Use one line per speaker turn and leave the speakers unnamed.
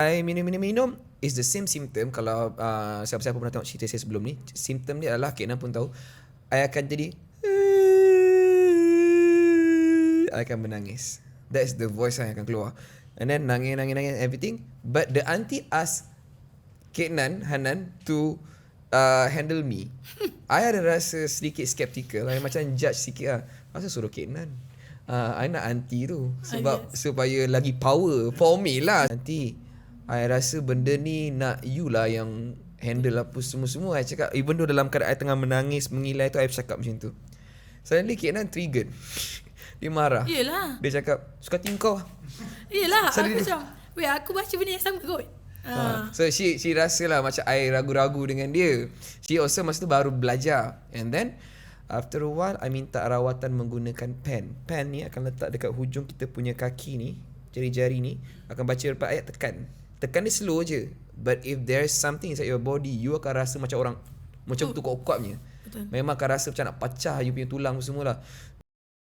I minum-minum-minum is the same symptom kalau uh, siapa-siapa pernah tengok cerita saya sebelum ni. Symptom dia adalah Kak Nan pun tahu. I akan jadi I akan menangis. That's the voice yang akan keluar. And then nangis, nangis, nangis, everything. But the auntie ask Kak Nan, Hanan to uh, handle me. I ada rasa sedikit skeptical. I macam judge sikit lah. Masa suruh Kak Nan? Uh, I nak auntie tu. Sebab
Ah,
supaya lagi power for me lah. Auntie, I rasa benda ni nak you lah yang handle apa semua-semua. I cakap, even though dalam keadaan I tengah menangis, mengilai tu, I cakap macam tu. Suddenly Kak Nan triggered. Dia marah.
Yelah.
Dia cakap, suka hati kau lah.
Yelah.
So,
aku
dia-
macam, weh aku baca benda yang sama kot.
Ha.
Ah.
So she she rasa lah macam I ragu-ragu dengan dia. She also masa tu baru belajar. And then after a while I minta rawatan menggunakan pen. Pen ni akan letak dekat hujung kita punya kaki ni, jari-jari ni akan baca beberapa ayat tekan. Tekan dia slow je. But if there's something inside your body, you akan rasa macam orang macam tu kuat-kuatnya.
Betul.
Memang akan rasa macam nak pecah you punya tulang semua lah.